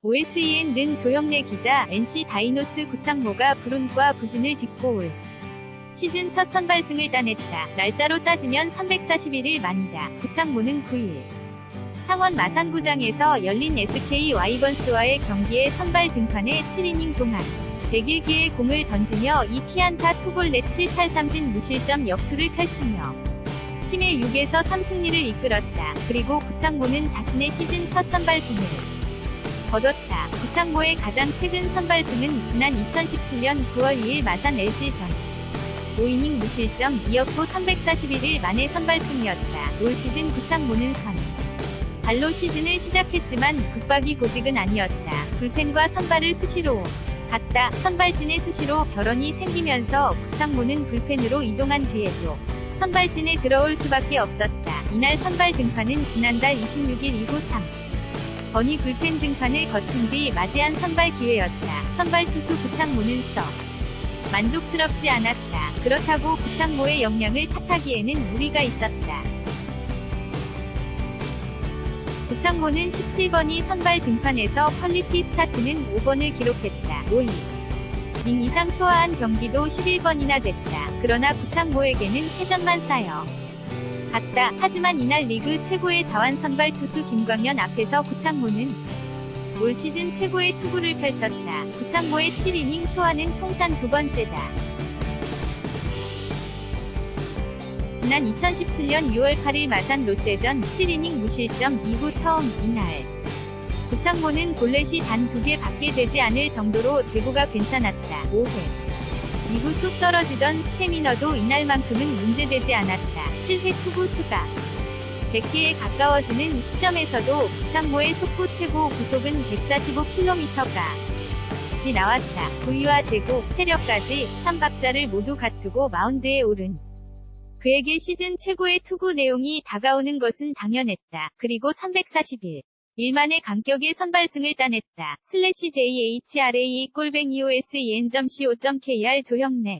OSEN 는 조형래 기자 NC 다이노스 구창모가 불운과 부진을 딛고 올 시즌 첫 선발승을 따냈다. 날짜로 따지면 341일 만이다. 구창모는 9일 상원 마산구장에서 열린 SK 와이번스와의 경기에 선발 등판해 7이닝 동안 101개의 공을 던지며 2피안타 투볼넷 7탈삼진 무실점 역투를 펼치며 팀의 6에서 3승리를 이끌었다. 그리고 구창모는 자신의 시즌 첫 선발승을 거뒀다. 구창모의 가장 최근 선발승은 지난 2017년 9월 2일 마산 LG전 5이닝 무실점 2였고 341일 만의 선발승이었다. 올 시즌 구창모는 선 발로 시즌을 시작했지만 붙박이 보직은 아니었다. 불펜과 선발을 수시로 갔다. 선발진의 수시로 결혼이 생기면서 구창모는 불펜으로 이동한 뒤에도 선발진에 들어올 수밖에 없었다. 이날 선발 등판은 지난달 26일 이후 3. 번이 불펜 등판을 거친 뒤 맞이한 선발 기회였다. 선발 투수 구창모는 써 만족스럽지 않았다. 그렇다고 구창모의 역량을 탓하기에는 무리가 있었다. 구창모는 17번이 선발 등판에서 퀄리티 스타트는 5번을 기록했다. 5위. 인 이상 소화한 경기도 11번이나 됐다. 그러나 구창모에게는 패전만 쌓여 갔다. 하지만 이날 리그 최고의 자완 선발 투수 김광현 앞에서 구창모는 올 시즌 최고의 투구를 펼쳤다. 구창모의 7이닝 소화는 통산 두 번째다. 지난 2017년 6월 8일 마산 롯데전 7이닝 무실점 이후 처음 이날 구창모는 볼넷이 단 두 개 밖에 되지 않을 정도로 제구가 괜찮았다. 5회 이후 뚝 떨어지던 스태미너도 이날만큼은 문제되지 않았다. 7회 투구 수가 100개에 가까워지는 시점에서도 구창모의 속구 최고 구속은 145km가 지 나왔다. 부위와 제구, 체력까지 3박자를 모두 갖추고 마운드에 오른 그에게 시즌 최고의 투구 내용이 다가오는 것은 당연했다. 그리고 341. 일만의 감격의 선발승을 따냈다. 슬래시 JHRA 꼴뱅이 OSEN.co.kr 조형래